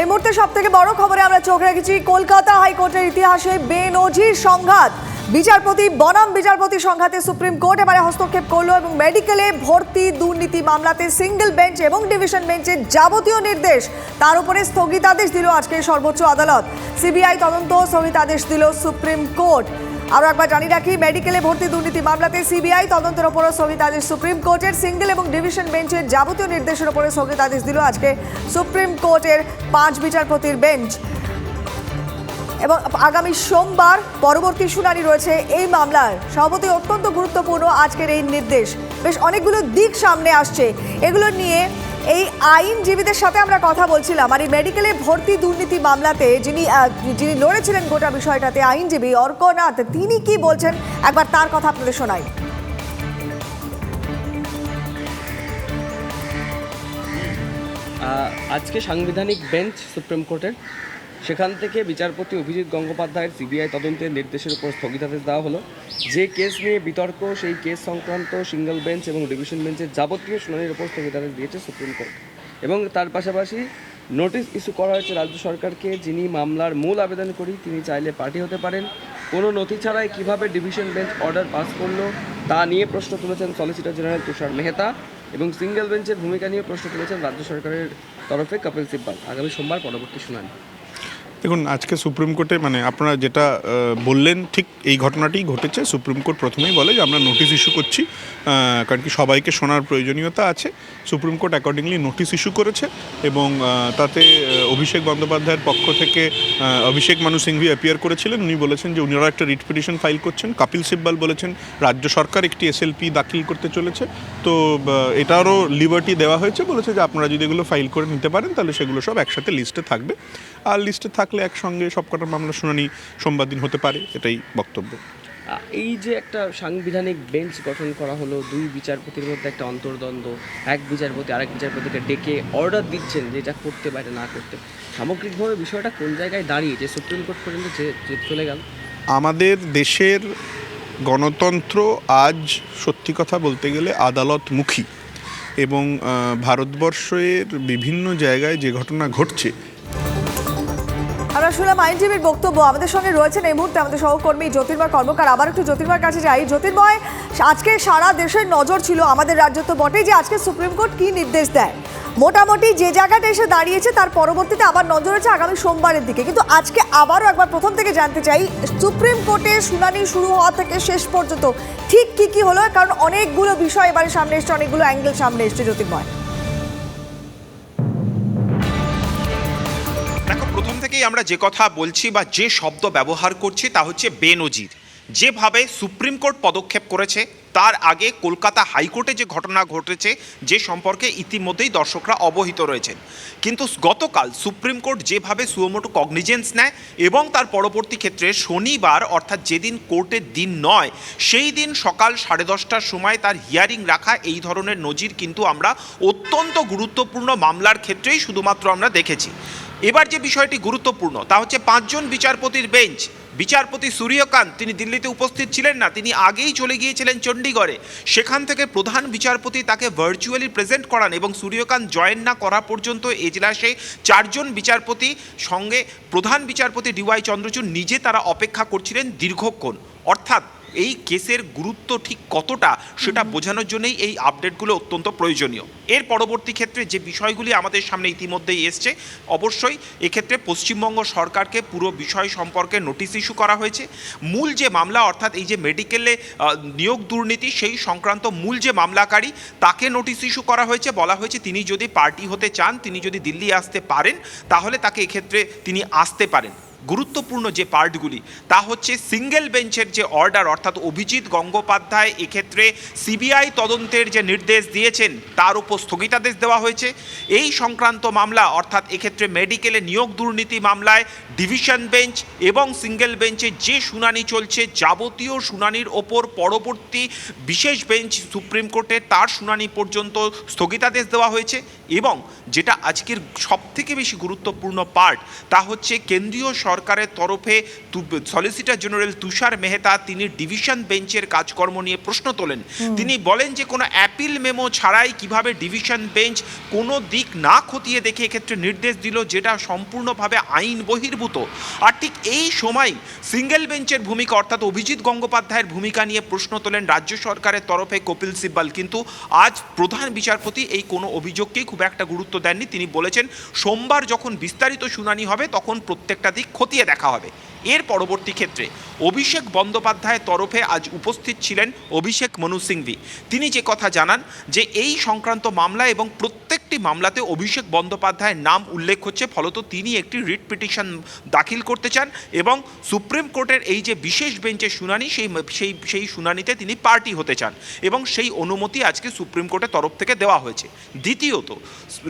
এই মুহূর্তে সব থেকে বড় খবরে আমরা চোখ রেখেছি কলকাতা হাইকোর্টের ইতিহাসে বেনজির সংঘাত। বিচারপতি, বনাম বিচারপতি সংঘাতে সুপ্রিম কোর্ট এবারে হস্তক্ষেপ করল এবং মেডিকেলে ভর্তি দুর্নীতি মামলাতে সিঙ্গেল বেঞ্চ এবং ডিভিশন বেঞ্চের যাবতীয় নির্দেশ তার উপরে স্থগিতাদেশ দিল আজকে সর্বোচ্চ আদালত। সিবিআই তদন্ত স্থগিতাদেশ দিল সুপ্রিম কোর্ট। আরও একবার জানিয়ে রাখি মেডিকেলে ভর্তি দুর্নীতি মামলাতে সিবিআই তদন্তের ওপরও স্থগিতাদেশ সুপ্রিম কোর্টের। সিঙ্গেল এবং ডিভিশন বেঞ্চের যাবতীয় নির্দেশের ওপরে স্থগিতাদেশ দিল আজকে সুপ্রিম কোর্টের পাঁচ বিচারপতির বেঞ্চ এবং আগামী সোমবার পরবর্তী শুনানি রয়েছে এই মামলার। সভাপতি অত্যন্ত গুরুত্বপূর্ণ আজকের এই নির্দেশ। বেশ অনেকগুলো দিক সামনে আসছে। এগুলো নিয়ে এই আইনজীবীদের সাথে আমরা কথা বলছিলাম আর এই মেডিকেলে ভর্তি দুর্নীতি মামলাতে যিনি যিনি লড়েছিলেন গোটা বিষয়টাতে আইনজীবী অর্কনাথ, তিনি কি বলছেন? একবার তার কথা আপনাদের শোনাই। আজকে সাংবিধানিক বেঞ্চ সুপ্রিম কোর্টের সেখান থেকে বিচারপতি অভিজিৎ গঙ্গোপাধ্যায়ের সিবিআই তদন্তের নির্দেশের উপর স্থগিতাদেশ দেওয়া হলো। যে কেস নিয়ে বিতর্ক, সেই কেস সংক্রান্ত সিঙ্গেল বেঞ্চ এবং ডিভিশন বেঞ্চের যাবতীয় শুনানির উপর স্থগিতাদেশ দিয়েছে সুপ্রিম কোর্ট। এবং তার পাশাপাশি নোটিশ ইস্যু করা হয়েছে রাজ্য সরকারকে, যিনি মামলার মূল আবেদন করি তিনি চাইলে পার্টি হতে পারেন। কোনো নথি ছাড়াই কীভাবে ডিভিশন বেঞ্চ অর্ডার পাস করল, তা নিয়ে প্রশ্ন তুলেছেন সলিসিটর জেনারেল তুষার মেহতা এবং সিঙ্গেল বেঞ্চের ভূমিকা নিয়ে প্রশ্ন তুলেছেন রাজ্য সরকারের তরফে কপিল সিব্বাল। আগামী সোমবার পরবর্তী শুনানি। দেখুন, আজকে সুপ্রিম কোর্টে মানে আপনারা যেটা বললেন, ঠিক এই ঘটনাটি ঘটেছে। সুপ্রিম কোর্ট প্রথমেই বলে যে আমরা নোটিশ ইস্যু করছি কারণ কি সবাইকে শোনার প্রয়োজনীয়তা আছে। Supreme Court accordingly notice issue করেছে। এবং তাতে অভিষেক বন্দ্যোপাধ্যায়ের পক্ষ থেকে অভিষেক মানু সিংভি অ্যাপিয়ার করেছিলেন। উনি বলেছেন যে, উনারা একটা রিট পিটিশন ফাইল করছেন। কপিল সিব্বাল বলেছেন, রাজ্য সরকার একটি এসএলপি দাখিল করতে চলেছে। তো এটারও লিবার্টি দেওয়া হয়েছে। বলেছে যে, আপনারা যদি এগুলো ফাইল করে নিতে পারেন, তাহলে সেগুলো সব একসাথে লিস্টে থাকবে। আর লিস্টে থাকলে একসঙ্গে সবকটা মামলা শুনানি সোমবার দিন হতে পারে, এটাই বক্তব্য। এই যে একটা সাংবিধানিক বেঞ্চ গঠন করা হলো, দুই বিচারপতির মধ্যে একটা অন্তর্দ্বন্দ্ব, এক বিচারপতি আরেক বিচারপতিকে ডেকে অর্ডার দিচ্ছেন যে এটা করতে পারে না করতে। সামগ্রিকভাবে বিষয়টা কোন জায়গায় দাঁড়িয়ে? যে সুপ্রিম কোর্ট পর্যন্ত যে চলে গেল। আমাদের দেশের গণতন্ত্র আজ সত্যি কথা বলতে গেলে আদালতমুখী এবং ভারতবর্ষের বিভিন্ন জায়গায় যে ঘটনা ঘটছে আমরা শুনলাম আইনজীবীর বক্তব্য। আমাদের সঙ্গে রয়েছেন এই মুহূর্তে আমাদের সহকর্মী জ্যোতির্ময় কর্মকার। আবার একটু জ্যোতির্ময়ের কাছে যাই। জ্যোতির্ময়, আজকে সারা দেশের নজর ছিল আমাদের রাজ্য, তো বটেই যে আজকে সুপ্রিম কোর্ট কি নির্দেশ দেয়। মোটামুটি যে জায়গাটা এসে দাঁড়িয়েছে, তার পরবর্তীতে আবার নজর আছে আগামী সোমবারের দিকে। কিন্তু আজকে আবারও একবার প্রথম থেকে জানতে চাই, সুপ্রিম কোর্টে শুনানি শুরু হওয়া থেকে শেষ পর্যন্ত ঠিক কি কি হলো? কারণ অনেকগুলো বিষয় এবারে সামনে এসছে, অনেকগুলো অ্যাঙ্গেল সামনে এসছে জ্যোতির্ময়। থেকেই আমরা যে কথা বলছি বা যে শব্দ ব্যবহার করছি তা হচ্ছে বেনজির। যেভাবে সুপ্রিম কোর্ট পদক্ষেপ করেছে, তার আগে কলকাতা হাইকোর্টে যে ঘটনা ঘটেছে, যে সম্পর্কে ইতিমধ্যেই দর্শকরা অবহিত রয়েছেন। কিন্তু গতকাল সুপ্রিম কোর্ট যেভাবে সুয়োমোটো কগনিজেন্স নেয় এবং তার পরবর্তী ক্ষেত্রে শনিবার, অর্থাৎ যেদিন কোর্টের দিন নয়, সেই দিন সকাল সাড়ে দশটার সময় তার হিয়ারিং রাখা, এই ধরনের নজির কিন্তু আমরা অত্যন্ত গুরুত্বপূর্ণ মামলার ক্ষেত্রেই শুধুমাত্র আমরা দেখেছি। এবার যে বিষয়টি গুরুত্বপূর্ণ, তা হচ্ছে পাঁচজন বিচারপতির বেঞ্চ। বিচারপতি সূর্যকান্ত, তিনি দিল্লিতে উপস্থিত ছিলেন না, তিনি আগেই চলে গিয়েছিলেন চণ্ডীগড়ে। সেখান থেকে প্রধান বিচারপতি তাকে ভার্চুয়ালি প্রেজেন্ট করান এবং সূর্যকান্ত জয়েন না করা পর্যন্ত এজলাসে চারজন বিচারপতি, সঙ্গে প্রধান বিচারপতি ডিওয়াই চন্দ্রচূড় নিজে তারা অপেক্ষা করছিলেন দীর্ঘক্ষণ। অর্থাৎ এই কেসের গুরুত্ব ঠিক কতটা সেটা বোঝানোর জন্যই এই আপডেটগুলো অত্যন্ত প্রয়োজনীয়। এর পরবর্তী ক্ষেত্রে যে বিষয়গুলি আমাদের সামনে ইতিমধ্যেই এসছে অবশ্যই এক্ষেত্রে পশ্চিমবঙ্গ সরকারকে পুরো বিষয় সম্পর্কে নোটিশ ইস্যু করা হয়েছে। মূল যে মামলা অর্থাৎ এই যে মেডিকেলে নিয়োগ দুর্নীতি সেই সংক্রান্ত মূল যে মামলাকারী তাকে নোটিশ ইস্যু করা হয়েছে। বলা হয়েছে তিনি যদি পার্টি হতে চান তিনি যদি দিল্লি আসতে পারেন তাহলে তাকে এক্ষেত্রে তিনি আসতে পারেন। গুরুত্বপূর্ণ যে পার্টগুলি, তা হচ্ছে সিঙ্গেল বেঞ্চের যে অর্ডার, অর্থাৎ অভিজিৎ গঙ্গোপাধ্যায় এক্ষেত্রে সিবিআই তদন্তের যে নির্দেশ দিয়েছেন, তার উপর স্থগিতাদেশ দেওয়া হয়েছে। এই সংক্রান্ত মামলা, অর্থাৎ এক্ষেত্রে মেডিকেলে নিয়োগ দুর্নীতি মামলায় ডিভিশন বেঞ্চ এবং সিঙ্গেল বেঞ্চে যে শুনানি চলছে, যাবতীয় শুনানির ওপর পরবর্তী বিশেষ বেঞ্চ সুপ্রিম কোর্টে তার শুনানি পর্যন্ত স্থগিতাদেশ দেওয়া হয়েছে এবং যেটা আজকের সবথেকে বেশি গুরুত্বপূর্ণ পার্ট, তা হচ্ছে কেন্দ্রীয় সরকারের তরফে সলিসিটর জেনারেল তুষার মেহতা তিনি ডিভিশন বেঞ্চের কাজকর্ম নিয়ে প্রশ্ন তোলেন। তিনি বলেন যে কোনো অ্যাপিল মেমো ছাড়াই কীভাবে ডিভিশন বেঞ্চ কোনো দিক না খতিয়ে দেখে এক্ষেত্রে নির্দেশ দিল যেটা সম্পূর্ণভাবে আইন বহির্ভূত। আর ঠিক এই সময় সিঙ্গেল বেঞ্চের ভূমিকা অর্থাৎ অভিজিৎ গঙ্গোপাধ্যায়ের ভূমিকা নিয়ে প্রশ্ন তোলেন রাজ্য সরকারের তরফে কপিল সিব্বাল। কিন্তু আজ প্রধান বিচারপতি এই কোনো অভিযোগকেই খুব একটা গুরুত্ব দেননি। তিনি বলেছেন সোমবার যখন বিস্তারিত শুনানি হবে তখন প্রত্যেকটা দিক খতিয়ে দেখা হবে। এর পরবর্তী ক্ষেত্রে অভিষেক বন্দ্যোপাধ্যায়ের তরফে আজ উপস্থিত ছিলেন অভিষেক মনু সিংভি। তিনি যে কথা জানান যে এই সংক্রান্ত মামলা এবং প্রত্যেকটি মামলাতে অভিষেক বন্দ্যোপাধ্যায়ের নাম উল্লেখ হচ্ছে, ফলত তিনি একটি রিট পিটিশন দাখিল করতে চান এবং সুপ্রিম কোর্টের এই যে বিশেষ বেঞ্চের শুনানি, সেই সেই সেই শুনানিতে তিনি পার্টি হতে চান এবং সেই অনুমতি আজকে সুপ্রিম কোর্টের তরফ থেকে দেওয়া হয়েছে। দ্বিতীয়ত,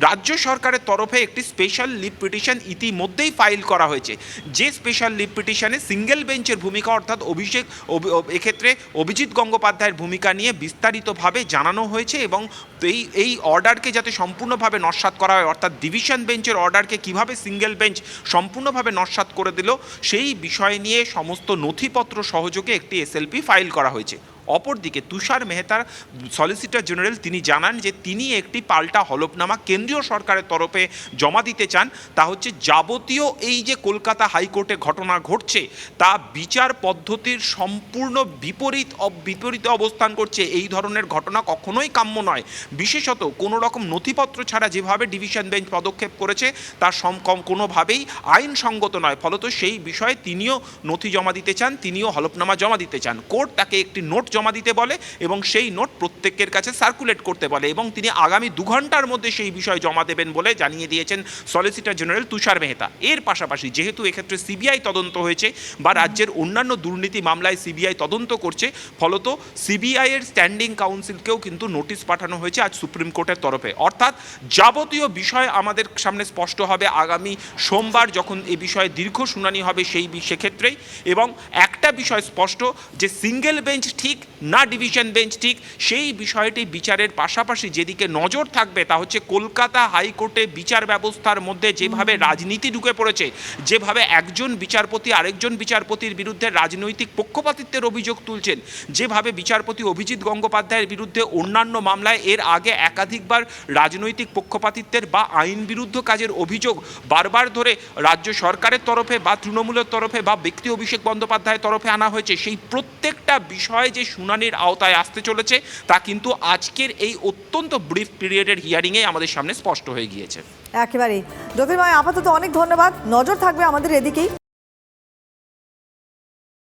রাজ্য সরকারের তরফে একটি স্পেশাল লিভ পিটিশন ইতিমধ্যেই ফাইল করা হয়েছে। যে স্পেশাল লিভ পিটিশনে সিঙ্গেল বেঞ্চের ভূমিকা অর্থাৎ অভিষেক এক্ষেত্রে অভিজিৎ গঙ্গোপাধ্যায়ের ভূমিকা নিয়ে বিস্তারিতভাবে জানানো হয়েছে এবং এই এই অর্ডারকে যাতে সম্পূর্ণভাবে নস্বাত করা হয়। অর্থাৎ ডিভিশন বেঞ্চের অর্ডারকে কীভাবে সিঙ্গেল বেঞ্চ সম্পূর্ণভাবে নস্বাত করে দিল, সেই বিষয় নিয়ে সমস্ত নথিপত্র সহযোগে একটি এসএলপি ফাইল করা হয়েছে। অপরদিকে তুষার মেহতার সলিসিটর জেনারেল তিনি জানান যে তিনি একটি পাল্টা হলফনামা কেন্দ্রীয় সরকারের তরফে জমা দিতে চান। তা হচ্ছে যাবতীয় এই যে কলকাতা হাইকোর্টে ঘটনা ঘটছে, তা বিচার পদ্ধতির সম্পূর্ণ বিপরীত বিপরীতে অবস্থান করছে। এই ধরনের ঘটনা কখনোই কাম্য নয়। বিশেষত কোনো রকম নথিপত্র ছাড়া যেভাবে ডিভিশন বেঞ্চ পদক্ষেপ করেছে, তা কম কোনোভাবেই আইনসঙ্গত নয়। ফলত সেই বিষয়ে তিনিও নথি জমা দিতে চান, তিনিও হলফনামা জমা দিতে চান। কোর্ট তাকে একটি নোট জমা দিতে বলে এবং সেই নোট প্রত্যেকের কাছে সার্কুলেট করতে বলে এবং তিনি আগামী দু ঘণ্টার মধ্যে সেই বিষয় জমা দেবেন বলে জানিয়ে দিয়েছেন সলিসিটর জেনারেল তুষার মেহতা। এর পাশাপাশি যেহেতু এক্ষেত্রে সিবিআই তদন্ত হয়েছে বা রাজ্যের অন্যান্য দুর্নীতি মামলায় সিবিআই তদন্ত করছে, ফলত সিবিআই এর স্ট্যান্ডিং কাউন্সিলকেও কিন্তু নোটিশ পাঠানো হয়েছে আজ সুপ্রিম কোর্টের তরফে। অর্থাৎ যাবতীয় বিষয় আমাদের সামনে স্পষ্ট হবে আগামী সোমবার যখন এ বিষয়ে দীর্ঘ শুনানি হবে সেই সেক্ষেত্রেই এবং একটা বিষয় স্পষ্ট যে সিঙ্গেল বেঞ্চ ঠিক না ডিভিশন বেঞ্চ ঠিক সেই বিষয়টি বিচারের পাশাপাশি যেদিকে নজর থাকবে তা হচ্ছে কলকাতা হাইকোর্টে বিচার ব্যবস্থার মধ্যে যেভাবে রাজনীতি ঢুকে পড়েছে যেভাবে একজন বিচারপতি আরেকজন বিচারপতির বিরুদ্ধে রাজনৈতিক পক্ষপাতিত্বের অভিযোগ তুলছেন যেভাবে বিচারপতি অভিজিৎ গঙ্গোপাধ্যায়ের বিরুদ্ধে অন্যান্য মামলায় এর আগে একাধিকবার রাজনৈতিক পক্ষপাতিত্বের বা আইন বিরুদ্ধ কাজের অভিযোগ বারবার ধরে রাজ্য সরকারের তরফে বা তৃণমূলের তরফে বা ব্যক্তি অভিষেক বন্দ্যোপাধ্যায়ের তরফে আনা হয়েছে সেই প্রত্যেকটা বিষয়ে যে শুনানির আওতায় আসতে চলেছে। তা কিন্তু আজকের এই অত্যন্ত ব্রিফ পিরিয়ডের হিয়ারিংয়ে আমাদের সামনে স্পষ্ট হয়ে গিয়েছে। একেবারেই। জ্যোতির্ময়, আপাতত অনেক ধন্যবাদ। নজর থাকবে আমাদের এদিকেই।